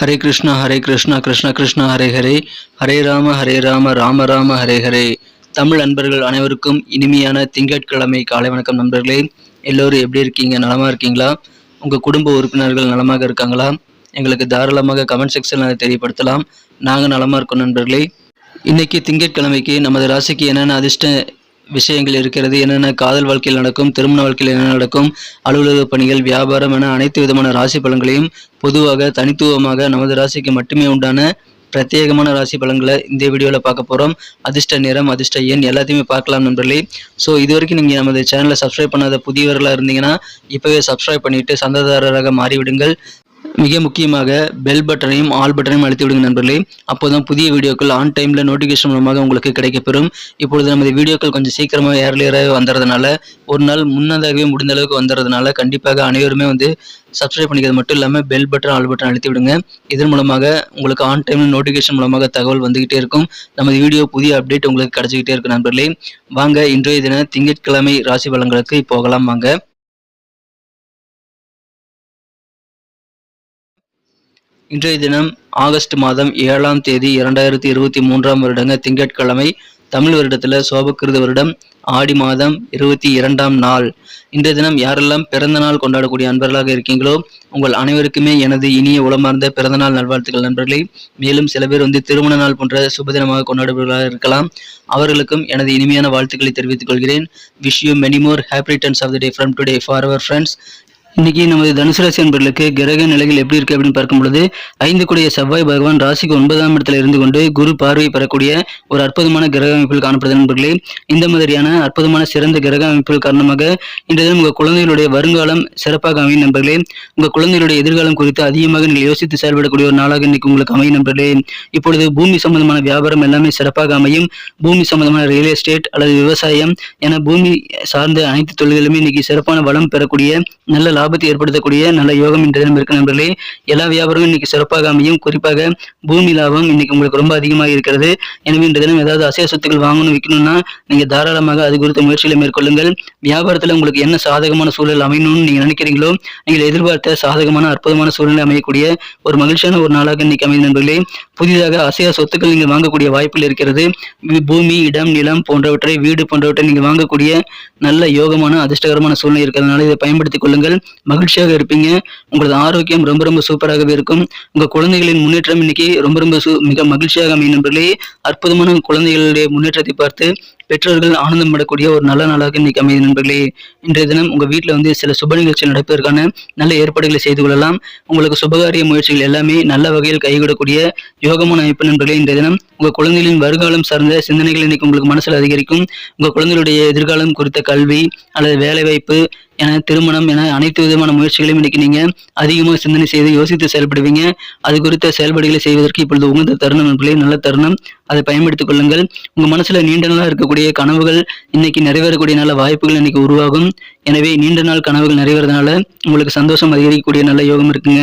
ஹரே கிருஷ்ணா ஹரே கிருஷ்ணா கிருஷ்ண கிருஷ்ணா ஹரே ஹரே. ஹரே ராம ஹரே ராம ராம ராம ஹரே ஹரே. தமிழ் நண்பர்கள் அனைவருக்கும் இனிமையான திங்கட்கிழமை காலை வணக்கம் நண்பர்களே. எல்லோரும் எப்படி இருக்கீங்க? நலமாக இருக்கீங்களா? உங்கள் குடும்ப உறுப்பினர்கள் நலமாக இருக்காங்களா? எங்களுக்கு தாராளமாக கமெண்ட் செக்ஷனில் அதை தெரியப்படுத்தலாம். நாங்கள் நலமாக இருக்கோம் நண்பர்களே. இன்றைக்கி திங்கட்கிழமைக்கு நமது ராசிக்கு என்னென்ன அதிர்ஷ்ட விஷயங்கள் இருக்கிறது என்னென்ன காதல் வாழ்க்கையில் நடக்கும் திருமண வாழ்க்கையில் என்ன நடக்கும் அலுவலக பணிகள் வியாபாரம் என அனைத்து விதமான ராசி பலன்களையும் பொதுவாக தனித்துவமாக நமது ராசிக்கு மட்டுமே உண்டான பிரத்யேகமான ராசி பலன்களை இந்த வீடியோவில் பார்க்க போகிறோம் அதிர்ஷ்ட நிறம் அதிர்ஷ்ட எண் எல்லாத்தையுமே பார்க்கலாம் நண்பர்களே. ஸோ இது வரைக்கும் நீங்கள் நமது சேனலை சப்ஸ்கிரைப் பண்ணாத புதியவர்களாக இருந்தீங்கன்னா இப்போவே சப்ஸ்கிரைப் பண்ணிவிட்டு சந்ததாரராக மாறிவிடுங்கள். மிக முக்கியமாக பெல் பட்டனையும் ஆல் பட்டனையும் அழுத்தி விடுங்க நண்பர்களே. அப்போதான் புதிய வீடியோக்கள் ஆன் டைமில் நோட்டிஃபிகேஷன் மூலமாக உங்களுக்கு கிடைக்கப்பெறும். இப்பொழுது நமது வீடியோக்கள் கொஞ்சம் சீக்கிரமாக ஏர்லியராக வந்துறதுனால ஒரு நாள் முன்னதாகவே முடிந்த அளவுக்கு வந்துறதுனால கண்டிப்பாக அனைவருமே வந்து சப்ஸ்கிரைப் பண்ணிக்கிறது மட்டும் இல்லாமல் பெல் பட்டன் ஆல் பட்டன் அழுத்தி விடுங்க. இதன் மூலமாக உங்களுக்கு ஆன் டைமில் நோட்டிஃபிகேஷன் மூலமாக தகவல் வந்துகிட்டே இருக்கும். நமது வீடியோ புதிய அப்டேட் உங்களுக்கு கிடைச்சிக்கிட்டே இருக்கும் நண்பர்களே. வாங்க இன்றைய தின திங்கட்கிழமை ராசி பலன்களுக்கு போகலாம். வாங்க. இன்றைய தினம் ஆகஸ்ட் மாதம் ஏழாம் தேதி இரண்டாயிரத்தி இருபத்தி மூன்றாம் வருடங்க திங்கட்கிழமை தமிழ் வருடத்தில் சோபக்கிருத வருடம் ஆடி மாதம் இருபத்தி இரண்டாம் நாள். இன்றைய தினம் யாரெல்லாம் பிறந்த நாள் கொண்டாடக்கூடிய அன்பர்களாக இருக்கீங்களோ உங்கள் அனைவருக்குமே எனது இனிய உளமார்ந்த பிறந்தநாள் நல்வாழ்த்துக்கள் நண்பர்களே. மேலும் சில பேர் வந்து திருமண நாள் போன்ற சுபதினமாக கொண்டாடுபவர்களாக இருக்கலாம். அவர்களுக்கும் எனது இனிமையான வாழ்த்துக்களை தெரிவித்துக் கொள்கிறேன். Wish you many more happy returns of the day from today for our friends இன்னைக்கு நமது தனுசு ராசி அன்பர்களுக்கு கிரக நிலைகள் எப்படி இருக்கு அப்படின்னு பார்க்கும் பொழுது ஐந்து கூடிய செவ்வாய் பகவான் ராசிக்கு ஒன்பதாம் இடத்துல இருந்து கொண்டு குரு பார்வை பெறக்கூடிய ஒரு அற்புதமான கிரக அமைப்பில் காணப்படுது நண்பர்களே. இந்த மாதிரியான அற்புதமான சிறந்த கிரக அமைப்புகள் காரணமாக இன்றைய தினம் உங்கள் குழந்தைகளுடைய வருங்காலம் சிறப்பாக அமையும் நண்பர்களே. உங்கள் குழந்தைகளுடைய எதிர்காலம் குறித்து அதிகமாக நீங்கள் யோசித்து செயல்படக்கூடிய ஒரு நாளாக இன்னைக்கு உங்களுக்கு அமையும் நண்பர்களே. இப்பொழுது பூமி சம்பந்தமான வியாபாரம் எல்லாமே சிறப்பாக அமையும். பூமி சம்பந்தமான ரியல் எஸ்டேட் அல்லது விவசாயம் என பூமி சார்ந்த அனைத்து தொழில்களுமே இன்னைக்கு சிறப்பான வளம் பெறக்கூடிய நல்ல லாபத்தை ஏற்படுத்தக்கூடிய நல்ல யோகம் இன்றைய தினம் இருக்கு நண்பர்களே. எல்லா வியாபாரமும் இன்னைக்கு சிறப்பாக அமையும். குறிப்பாக பூமி லாபம் இன்னைக்கு உங்களுக்கு ரொம்ப அதிகமாக இருக்கிறது. எனவே இன்றைய தினம் ஏதாவது அசைய சொத்துக்கள் வாங்கணும் விற்கணும்னா நீங்க தாராளமாக அது குறித்த முயற்சிகளை மேற்கொள்ளுங்கள். வியாபாரத்தில் உங்களுக்கு என்ன சாதகமான சூழல் அமையணும்னு நீங்க நினைக்கிறீங்களோ நீங்கள் எதிர்பார்த்த சாதகமான அற்புதமான சூழ்நிலை அமையக்கூடிய ஒரு மகிழ்ச்சியான ஒரு நாளாக இன்னைக்கு அமையும் நண்பர்களே. புதிதாக அசையா சொத்துக்கள் நீங்கள் வாங்கக்கூடிய வாய்ப்பில் இருக்கிறது. பூமி இடம் நிலம் போன்றவற்றை வீடு போன்றவற்றை நீங்கள் வாங்கக்கூடிய நல்ல யோகமான அதிர்ஷ்டகரமான சூழ்நிலை இருக்கிறதுனால இதை பயன்படுத்திக் கொள்ளுங்கள். மகிழ்ச்சியாக இருப்பீங்க. உங்களது ஆரோக்கியம் ரொம்ப ரொம்ப சூப்பராகவே இருக்கும். உங்க குழந்தைகளின் முன்னேற்றம் இன்னைக்கு ரொம்ப ரொம்ப சு- மிக மகிழ்ச்சியாக அமையும் நண்பர்களே. அற்புதமான குழந்தைகளுடைய முன்னேற்றத்தை பார்த்து பெற்றோர்கள் ஆனந்தம் படக்கூடிய ஒரு நல்ல நாளாக இன்னைக்கு அமைதி நண்பர்களே. இன்றைய தினம் உங்க வீட்டில் வந்து சில சுப நிகழ்ச்சிகள் நடப்பதற்கான நல்ல ஏற்பாடுகளை செய்து கொள்ளலாம். உங்களுக்கு சுபகாரிய முயற்சிகள் எல்லாமே நல்ல வகையில் கைகூடக்கூடிய யோகமான அமைப்பு நண்பர்களே இன்றைய தினம் உங்க குழந்தைகளின் வருங்காலம் சார்ந்த சிந்தனைகள் இன்னைக்கு உங்களுக்கு மனசில் அதிகரிக்கும். உங்க குழந்தைகளுடைய எதிர்காலம் குறித்த கல்வி அல்லது வேலைவாய்ப்பு என திருமணம் என அனைத்து விதமான முயற்சிகளையும் இன்னைக்கு நீங்க அதிகமாக சிந்தனை செய்து யோசித்து செயல்படுவீங்க. அது குறித்த செயல்பாடுகளை செய்வதற்கு இப்பொழுது உகந்த தருணம் நண்பர்களே நல்ல தருணம். அதை பயன்படுத்திக் கொள்ளுங்கள். உங்க மனசுல நீண்ட நாளாக இருக்கக்கூடிய கனவுகள் இன்னைக்கு நிறைவேறக்கூடிய நல்ல வாய்ப்புகள் இன்னைக்கு உருவாகும். எனவே நீண்ட நாள் கனவுகள் நிறைவேறதுனால உங்களுக்கு சந்தோஷம் அதிகரிக்கக்கூடிய நல்ல யோகம் இருக்குங்க.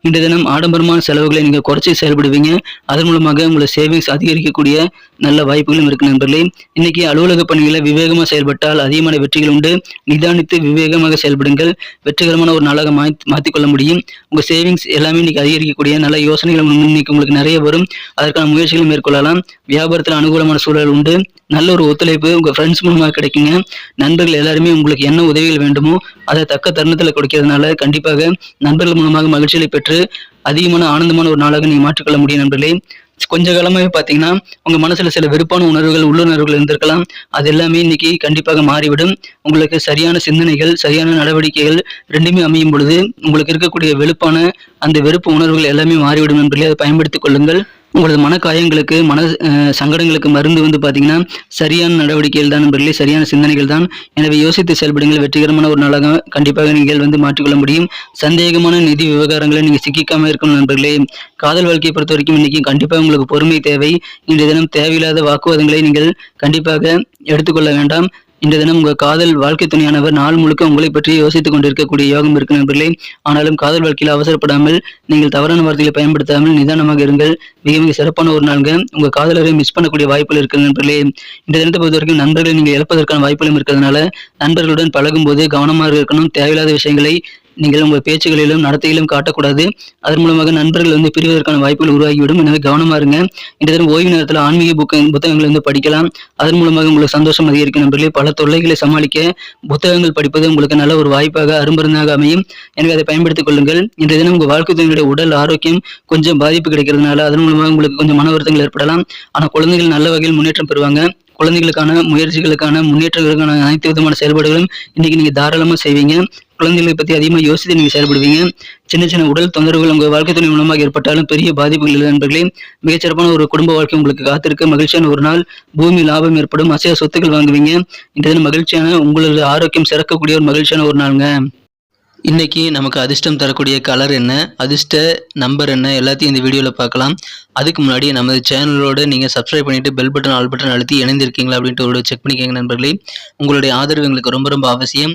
இந்த தினம் ஆடம்பரமான செலவுகளை நீங்க குறைச்சி செயல்படுவீங்க. அதன் மூலமாக உங்களை சேவிங்ஸ் அதிகரிக்கக்கூடிய நல்ல வாய்ப்புகளும் இருக்கு நண்பர்களே. இன்னைக்கு அலுவலக பணிகளை விவேகமாக செயல்பட்டால் அதிகமான வெற்றிகள் உண்டு. நிதானித்து விவேகமாக செயல்படுங்கள். வெற்றிகரமான ஒரு நாளாக மாற்றிக்கொள்ள முடியும். உங்க சேவிங்ஸ் எல்லாமே இன்னைக்கு அதிகரிக்கக்கூடிய நல்ல யோசனைகள் இன்னைக்கு உங்களுக்கு நிறைய வரும். அதற்கான முயற்சிகளை மேற்கொள்ளலாம். வியாபாரத்தில் அனுகூலமான சூழல் உண்டு. நல்ல ஒரு ஒத்துழைப்பு உங்கள் ஃப்ரெண்ட்ஸ் மூலமாக கிடைக்குங்க. நண்பர்கள் எல்லாருமே உங்களுக்கு என்ன உதவிகள் வேண்டுமோ அதை தக்க தருணத்தில் கொடுக்கிறதுனால கண்டிப்பாக நண்பர்கள் மூலமாக மகிழ்ச்சிகளை பெற்று அதிகமான ஆனந்தமான ஒரு நாளாக நீங்கள் மாற்றிக்கொள்ள முடியும் நண்பர்களே. கொஞ்ச காலமாகவே பார்த்தீங்கன்னா உங்கள் மனசில் சில வெறுப்பான உணர்வுகள் உள்ளுணர்வுகள் இருந்திருக்கலாம். அது எல்லாமே இன்னைக்கு கண்டிப்பாக மாறிவிடும். உங்களுக்கு சரியான சிந்தனைகள் சரியான நடவடிக்கைகள் ரெண்டுமே அமையும் பொழுது உங்களுக்கு இருக்கக்கூடிய வெறுப்பான அந்த வெறுப்பு உணர்வுகள் எல்லாமே மாறிவிடும் என்பதை அதை பயன்படுத்திக் கொள்ளுங்கள். உங்களது மனக்காயங்களுக்கு மன அஹ், சங்கடங்களுக்கு மருந்து வந்து பார்த்தீங்கன்னா சரியான நடவடிக்கைகள் தான் நண்பர்களே சரியான சிந்தனைகள் தான். எனவே யோசித்து செயல்படுங்கள். வெற்றிகரமான ஒரு நாளாக கண்டிப்பாக நீங்கள் வந்து மாற்றிக்கொள்ள முடியும். சந்தேகமான நிதி விவகாரங்களை நீங்கள் சிக்கிக்காம இருக்கணும் நண்பர்களே. காதல் வாழ்க்கையை பொறுத்த வரைக்கும் இன்னைக்கு கண்டிப்பாக உங்களுக்கு பொறுமை தேவை. இன்றைய தினம் தேவையில்லாத வாக்குவாதங்களை நீங்கள் கண்டிப்பாக எடுத்துக்கொள்ள வேண்டாம். இந்த தினம் உங்கள் காதல் வாழ்க்கை துணையானவர் நாள் முழுக்க உங்களை பற்றி யோசித்துக் கொண்டிருக்கக்கூடிய யோகம் இருக்கு நண்பர்களே. ஆனாலும் காதல் வாழ்க்கையில் அவசரப்படாமல் நீங்கள் தவறான வார்த்தைகளை பயன்படுத்தாமல் நிதானமாக இருங்கள். மிக மிக சிறப்பான ஒரு நாள்கள் உங்கள் காதலரை மிஸ் பண்ணக்கூடிய வாய்ப்புகள் இருக்கு நண்பர்களே. இந்த தினத்தை பொறுத்த வரைக்கும் நண்பர்களை நீங்கள் இழப்பதற்கான வாய்ப்புகளும் இருக்கிறதுனால நண்பர்களுடன் பழகும்போது கவனமாக இருக்கணும். தேவையில்லாத விஷயங்களை நீங்கள் உங்கள் பேச்சுகளிலும் நடத்தையிலும் காட்டக்கூடாது. அதன் மூலமாக நண்பர்கள் வந்து பிரிவதற்கான வாய்ப்புகள் உருவாகிவிடும். எனவே கவனமா இருங்க. இந்த தினம் ஓய்வு நேரத்தில் ஆன்மீக புக்க புத்தகங்களை வந்து படிக்கலாம். அதன் மூலமாக உங்களுக்கு சந்தோஷம் அதிகரிக்கும் நண்பர்களே. பல தொல்லைகளை சமாளிக்க புத்தகங்கள் படிப்பது உங்களுக்கு நல்ல ஒரு வாய்ப்பாக அருமருந்தாக அமையும். எனவே அதை பயன்படுத்திக் கொள்ளுங்கள். இந்த தினம் உங்கள் வாழ்க்கை துணையுடைய உடல் ஆரோக்கியம் கொஞ்சம் பாதிப்பு கிடைக்கிறதுனால அதன் மூலமாக உங்களுக்கு கொஞ்சம் மன வருத்தங்கள் ஏற்படலாம். ஆனால் குழந்தைகள் நல்ல வகையில் முன்னேற்றம் பெறுவாங்க. குழந்தைகளுக்கான முயற்சிகளுக்கான முன்னேற்றங்களுக்கான அனைத்து விதமான செயல்பாடுகளும் இன்னைக்கு நீங்க தாராளமா செய்வீங்க. குழந்தைகளை பத்தி அதிகமா யோசித்து நீங்க செயல்படுவீங்க. சின்ன சின்ன உடல் தொந்தரவுகள் உங்க வாழ்க்கை துணை மூலமாக ஏற்பட்டாலும் பெரிய பாதிப்புகள் இல்லை நண்பர்களே. மிகச்சிறப்பான ஒரு குடும்ப வாழ்க்கை உங்களுக்கு காத்திருக்கு மகிழ்ச்சியான ஒரு நாள். பூமி லாபம் ஏற்படும். அசைய சொத்துக்கள் வாங்குவீங்க. இந்த தினம் மகிழ்ச்சியான உங்களது ஆரோக்கியம் சிறக்கக்கூடிய ஒரு மகிழ்ச்சியான ஒரு நாளுங்க. இன்னைக்கு நமக்கு அதிர்ஷ்டம் தரக்கூடிய கலர் என்ன? அதிர்ஷ்ட நம்பர் என்ன? எல்லாத்தையும் இந்த வீடியோவில் பார்க்கலாம். அதுக்கு முன்னாடி நமது சேனலோட நீங்கள் சப்ஸ்கிரைப் பண்ணிட்டு பெல் பட்டன் ஆல் பட்டன் அழுத்தி இணைந்திருக்கீங்களா அப்படின்ட்டு ஒரு செக் பண்ணிக்கோங்க நண்பர்களே. உங்களுடைய ஆதரவு எங்களுக்கு ரொம்ப ரொம்ப அவசியம்.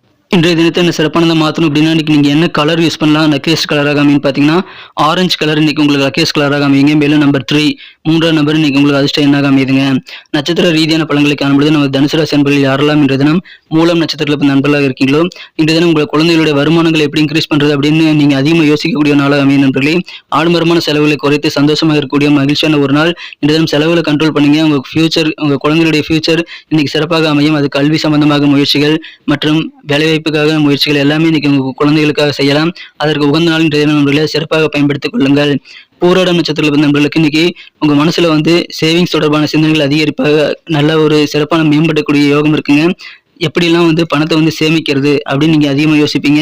இன்றைய தினத்தை என்ன சிறப்பானதை மாற்றணும் அப்படின்னா இன்றைக்கி நீங்கள் என்ன கலர் யூஸ் பண்ணலாம் லக்கேஸ் கலராக அமைன்னு பார்த்தீங்கன்னா ஆரஞ்சு கலர் இன்னைக்கு உங்களுக்கு லக்கேஸ் கலராக அமையுங்க மேலும் நம்பர் த்ரீ மூன்றாம் நம்பர் இன்னைக்கு உங்களுக்கு அதிர்ஷ்டம் என்னாக அமையுதுங்க நட்சத்திர ரீதியான பழங்களை காணும்பொழுது நம்ம தனுசு ராசி அன்பர்கள் யாரெல்லாம் இன்றைய தினம் மூலம் நட்சத்திரத்தில் இப்போ நண்பர்களாக இருக்கீங்களோ? இன்று தினம் உங்கள் குழந்தைகளுடைய வருமானங்களை எப்படி இன்க்ரீஸ் பண்ணுறது அப்படின்னு நீங்கள் அதிகமாக யோசிக்கக்கூடிய நாளாக அமையும் நண்பர்களே. ஆடம்பரமான செலவுகளை குறைத்து சந்தோஷமாக இருக்கக்கூடிய மகிழ்ச்சியான ஒரு நாள். இன்று தினம் செலவுகளை கண்ட்ரோல் பண்ணுங்க. உங்கள் ஃபியூச்சர் உங்கள் குழந்தைகளுடைய ஃபியூச்சர் இன்னைக்கு சிறப்பாக அமையும். அது கல்வி சம்பந்தமாக முயற்சிகள் மற்றும் வேலைவாய்ப்புக்காக முயற்சிகள் எல்லாமே இன்னைக்கு உங்கள் குழந்தைகளுக்காக செய்யலாம். அதற்கு உகந்த நாள் இன்றைய தினம் சிறப்பாக பயன்படுத்திக் கொள்ளுங்கள். போராடம் நட்சத்திரத்தில் பிறந்த நண்பர்களுக்கு இன்னைக்கு உங்க மனசுல வந்து சேவிங்ஸ் தொடர்பான சிந்தனைகள் அதிகரிப்பாக நல்ல ஒரு சிறப்பான மேம்படக்கூடிய யோகம் இருக்குங்க. எப்படிலாம் வந்து பணத்தை வந்து சேமிக்கிறது அப்படின்னு நீங்கள் அதிகமாக யோசிப்பீங்க.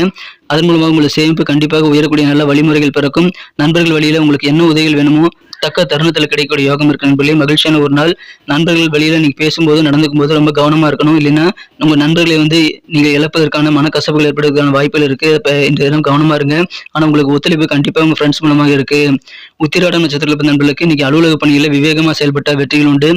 அதன் மூலமாக உங்களோட சேமிப்பு கண்டிப்பாக உயரக்கூடிய நல்ல வழிமுறைகள் பிறக்கும். நண்பர்கள் வழியில் உங்களுக்கு என்ன உதவிகள் வேணுமோ தக்க தருணத்தில் கிடைக்கக்கூடிய யோகம் இருக்கு நண்பர்களே. மகிழ்ச்சியான ஒரு நாள். நண்பர்கள் வழியில் நீங்கள் பேசும்போது நடந்துக்கும் போது ரொம்ப கவனமாக இருக்கணும். இல்லைன்னா உங்கள் நண்பர்களை வந்து நீங்கள் இழப்பதற்கான மனக்கசப்புகள் ஏற்படுவதற்கான வாய்ப்புகள் இருக்குது இப்போ இந்த தினம் கவனமாக இருங்க. ஆனால் உங்களுக்கு ஒத்துழைப்பு கண்டிப்பாக உங்கள் ஃப்ரெண்ட்ஸ் மூலமாக இருக்குது உத்திராடம் நட்சத்திரத்தில் நண்பர்களுக்கு இன்னைக்கு அலுவலக பணிகளில் விவேகமாக செயல்பட்ட வெற்றிகள் உண்டு.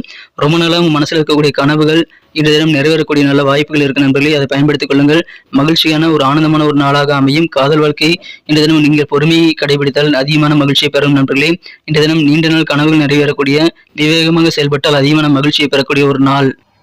ரொம்ப நாளாக உங்கள் மனசில் இருக்கக்கூடிய கனவுகள் இந்த தினம் நிறைவேறக்கூடிய நல்ல வாய்ப்புகள் இருக்கு நண்பர்களே அதை பயன்படுத்திக் கொள்ளுங்கள். மகிழ்ச்சியான ஒரு ஆனந்தமான ஒரு நாளாக அமையும். காதல் வாழ்க்கை இந்த தினம் நீங்கள் பொறுமையை கடைபிடித்தால் அதிகமான மகிழ்ச்சியை பெறும் நண்பர்களே. இந்த தினம் நீண்ட நாள் கனவுகள் நிறைவேறக்கூடிய விவேகமாக செயல்பட்டால் அதிகமான மகிழ்ச்சியை பெறக்கூடிய ஒரு நாள்.